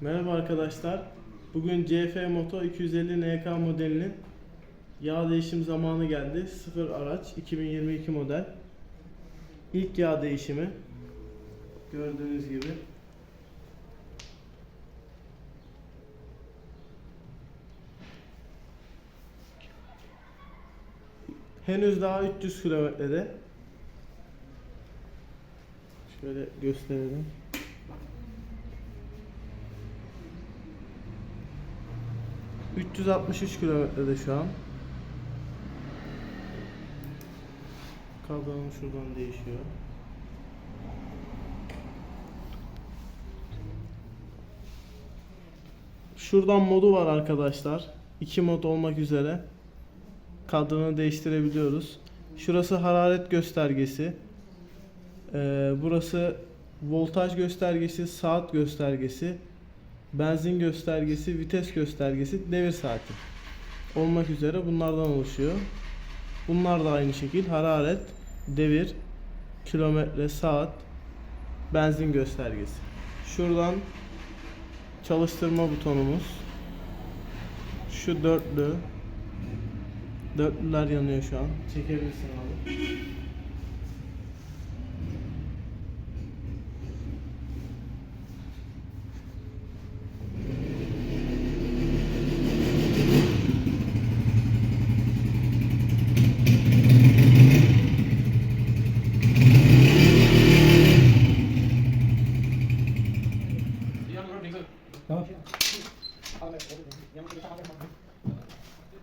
Merhaba arkadaşlar. Bugün CF Moto 250 NK modelinin yağ değişim zamanı geldi. Sıfır araç 2022 model. İlk yağ değişimi. Gördüğünüz gibi. Henüz daha 300 kilometrede. Şöyle gösterelim. ...363 kilometrede şu an. Kadranım şuradan değişiyor. Şuradan modu var arkadaşlar. İki mod olmak üzere. Kadranı değiştirebiliyoruz. Şurası hararet göstergesi. Ee, burası voltaj göstergesi, saat göstergesi, benzin göstergesi, vites göstergesi, devir saati olmak üzere bunlardan oluşuyor. Bunlar da aynı şekil hararet, devir, kilometre, saat, benzin göstergesi. Şuradan çalıştırma butonumuz. Şu dörtlü. Dörtlüler yanıyor şu an. Çekebilirsin abi. Tamam.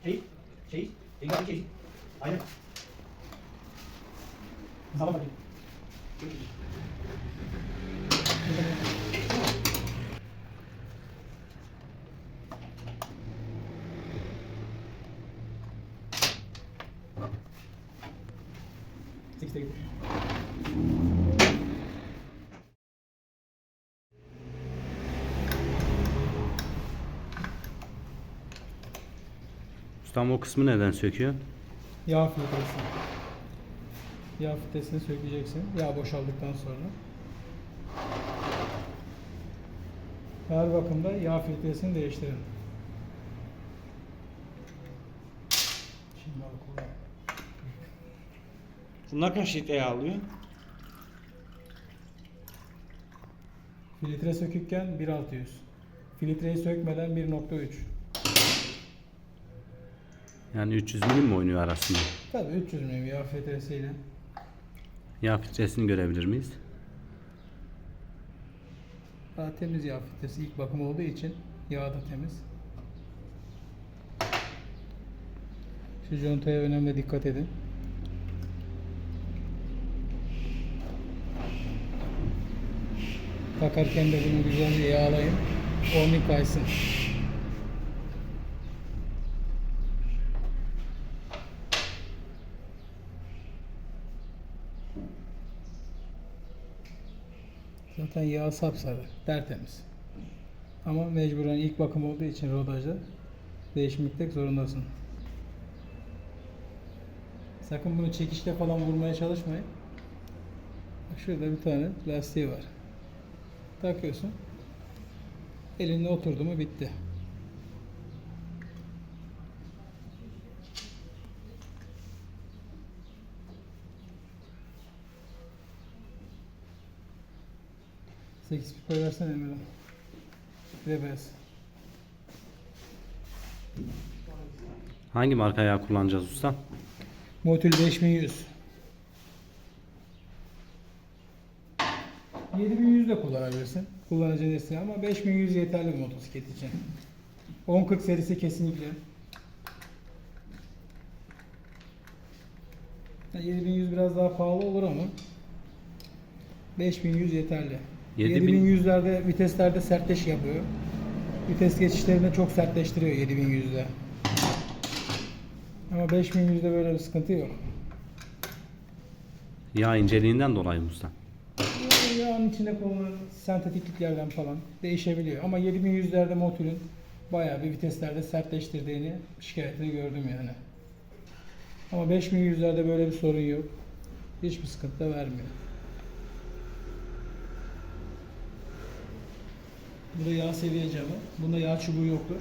Şey, şey, şey, şey. Aynen. Sağlam bakayım. Sekizde gidiyor. Ustam o kısmı neden söküyor? Yağ filtresi. Yağ filtresini sökeceksin. Yağ boşaldıktan sonra. Her bakımda yağ filtresini değiştirin. Şimdi al kullan. Bunlar kaç litre alıyor? Filtre sökükken 1600. Filtreyi sökmeden 1.3. Yani 300 milim mi oynuyor arasında? Tabii 300 milim yağ filtresiyle. Yağ filtresini görebilir miyiz? Daha temiz yağ filtresi ilk bakım olduğu için yağ da temiz. Şu contaya önemli dikkat edin. Takarken de bunu güzelce yağlayın. Orni kaysın. Zaten yağ sapsarı, tertemiz. Ama mecburen ilk bakım olduğu için rodajda değişmekte zorundasın. Sakın bunu çekişle falan vurmaya çalışmayın. Şurada bir tane lastiği var. Takıyorsun. Elinde oturdu mu bitti. Sekiz pipa versene Emre. Bir de beyaz. Hangi marka yağ kullanacağız ustam? Motul 5100. 7100 de kullanabilirsin. Kullanıcı desteği ama 5100 yeterli bir motosiklet için. 1040 serisi kesinlikle. Ya 7100 biraz daha pahalı olur ama 5100 yeterli. 7000 7100'lerde viteslerde sertleş yapıyor. Vites geçişlerinde çok sertleştiriyor 7100'de. Ama 5100'de böyle bir sıkıntı yok. Yağ inceliğinden dolayı mı ustam? Yani yağın içinde kullanılan sentetikliklerden falan değişebiliyor. Ama 7100'lerde Motul'ün bayağı bir viteslerde sertleştirdiğini şikayetini gördüm yani. Ama 5100'lerde böyle bir sorun yok. Hiçbir sıkıntı da vermiyor. Bu da yağ seviye camı. Bunda yağ çubuğu yoktur.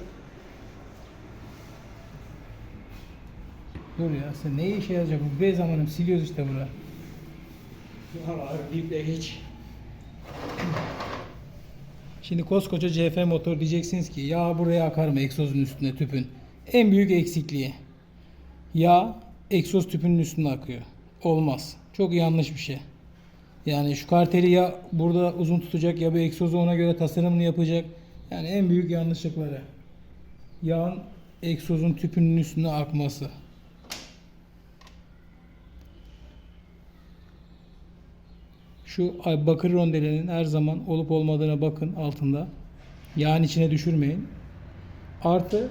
Dur ya sen ne işe yarayacak bu? Be zamanım siliyoruz işte bunu. deyip de hiç. Şimdi koskoca CF motor diyeceksiniz ki yağ buraya akar mı egzozun üstüne tüpün? En büyük eksikliği. Yağ egzoz tüpünün üstüne akıyor. Olmaz. Çok yanlış bir şey. Yani şu karteli ya burada uzun tutacak ya bu egzozu ona göre tasarımını yapacak. Yani en büyük yanlışlıkları. Yağın egzozun tüpünün üstüne akması. Şu bakır rondelinin her zaman olup olmadığına bakın altında. Yağın içine düşürmeyin. Artı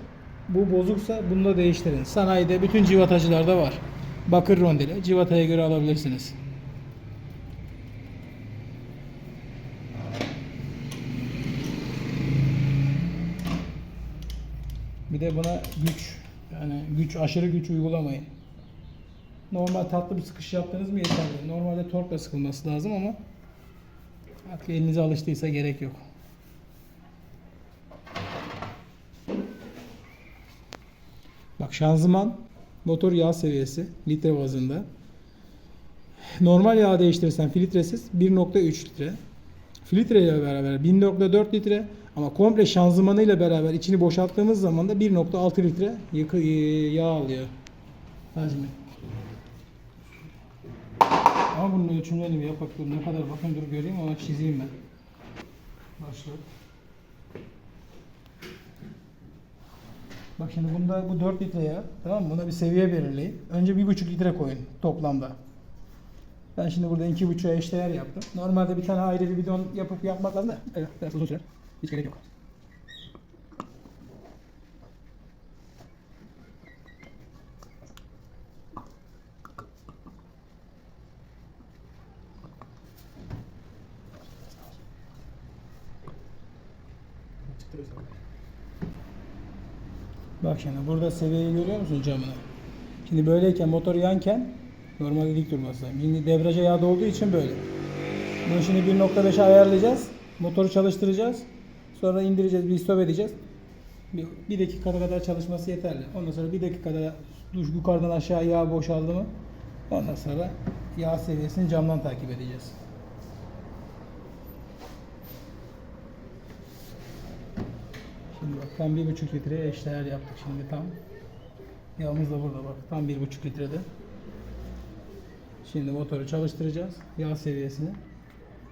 bu bozuksa bunu da değiştirin. Sanayide bütün civatacılarda var. Bakır rondeli. Civataya göre alabilirsiniz. De buna güç yani güç aşırı güç uygulamayın. Normal tatlı bir sıkış yaptınız mı yeterli. Normalde torkla sıkılması lazım ama artık elinize alıştıysa gerek yok. Bak şanzıman motor yağ seviyesi litre bazında. Normal yağ değiştirirsen filtresiz 1.3 litre. Filtre ile beraber 1.4 litre ama komple şanzımanıyla beraber içini boşalttığımız zaman da 1.6 litre yakı, yağ alıyor. Hacmi. Ama bunun ölçümlerini bir yapak ne kadar bakın dur göreyim ona çizeyim ben. Başla. Bak şimdi bunda bu 4 litre yağ. Tamam mı? Buna bir seviye belirleyin. Önce 1,5 litre koyun toplamda. Ben şimdi burada 2,5'a eşdeğer yaptım. Normalde bir tane ayrı bir bidon yapıp yapmak lazım da. Evet, biraz. Hiç gerek yok. Bak şimdi burada seviyeyi görüyor musun camını? Şimdi böyleyken motor yanken normalde dik durması. Şimdi debriyaja yağ olduğu için böyle. Bunu şimdi 1.5'e ayarlayacağız. Motoru çalıştıracağız. Sonra indireceğiz, bir stop edeceğiz. Bir, bir dakika kadar çalışması yeterli. Ondan sonra bir dakikada yukarıdan aşağı yağ boşaldı mı? Ondan sonra yağ seviyesini camdan takip edeceğiz. Şimdi bak tam bir buçuk litreye eşdeğer yaptık şimdi tam. Yağımız da burada bak tam bir buçuk litrede. Şimdi motoru çalıştıracağız yağ seviyesini.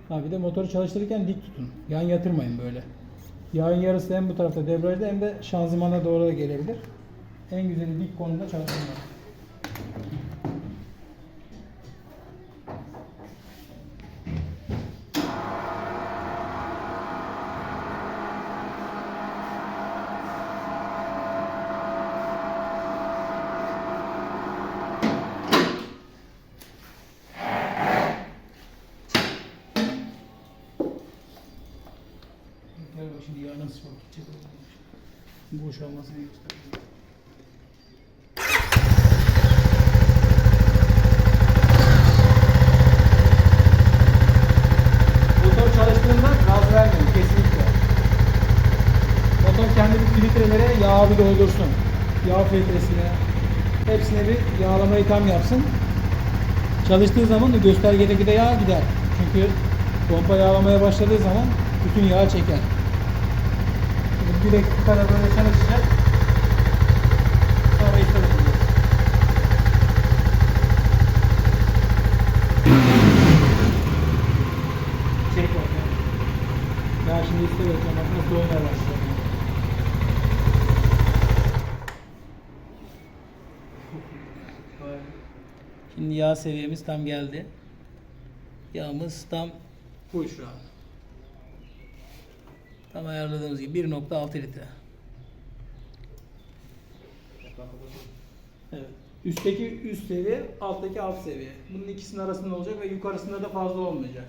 Ha bir de motoru çalıştırırken dik tutun. Yan yatırmayın böyle. Yağın yarısı hem bu tarafta debriyajda hem de şanzımana doğru da gelebilir. En güzeli dik konumda çalıştırmak. Yağ nasıl çok gidecek. Boşalmasını göstereyim. Motor çalıştığında gaz vermeyin kesinlikle. Motor kendi bir filtrelere yağ bir doldursun. Yağ filtresine, hepsine bir yağlamayı tam yapsın. Çalıştığı zaman da göstergedeki de yağ gider. Çünkü pompa yağlamaya başladığı zaman bütün yağı çeker. Kadar böyle çalışacak. Sonra işte bakacağız. Çek bakalım. Ben şimdi iste vereceğim. Bak nasıl oynaya başlıyor. Şimdi yağ seviyemiz tam geldi. Yağımız tam full şu an. Tam ayarladığımız gibi 1.6 litre. Evet. Üstteki üst seviye, alttaki alt seviye. Bunun ikisinin arasında olacak ve yukarısında da fazla olmayacak.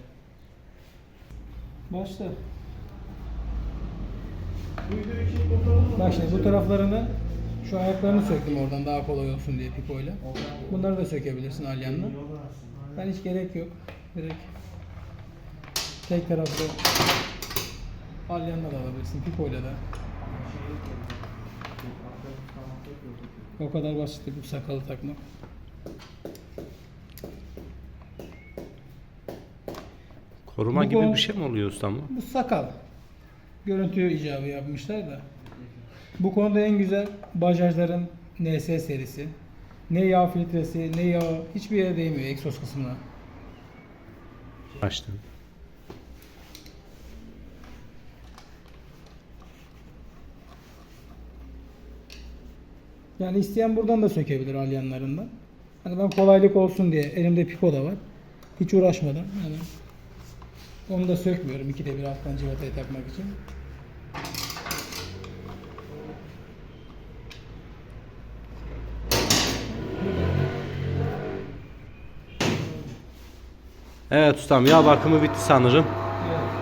Başla. Bak şimdi bu taraflarını şu ayaklarını söktüm oradan daha kolay olsun diye pipoyla. Bunları da sökebilirsin alyanla. Ben hiç gerek yok. Direkt tek taraflı Alyan'la da alabilirsin, Pico'yla da. O kadar basit bu sakalı takmak. Koruma Bu gibi bir şey mi oluyor ustam? Bu sakal. Görüntü icabı yapmışlar da. Bu konuda en güzel Bajaj'ların NS serisi. Ne yağ filtresi, ne yağ hiçbir yere değmiyor egzoz kısmına. Açtım. Yani isteyen buradan da sökebilir alyanlarından. Hani ben kolaylık olsun diye elimde piko da var. Hiç uğraşmadım. Yani onu da sökmüyorum ikide bir alttan civataya takmak için. Evet ustam yağ bakımı bitti sanırım. Evet.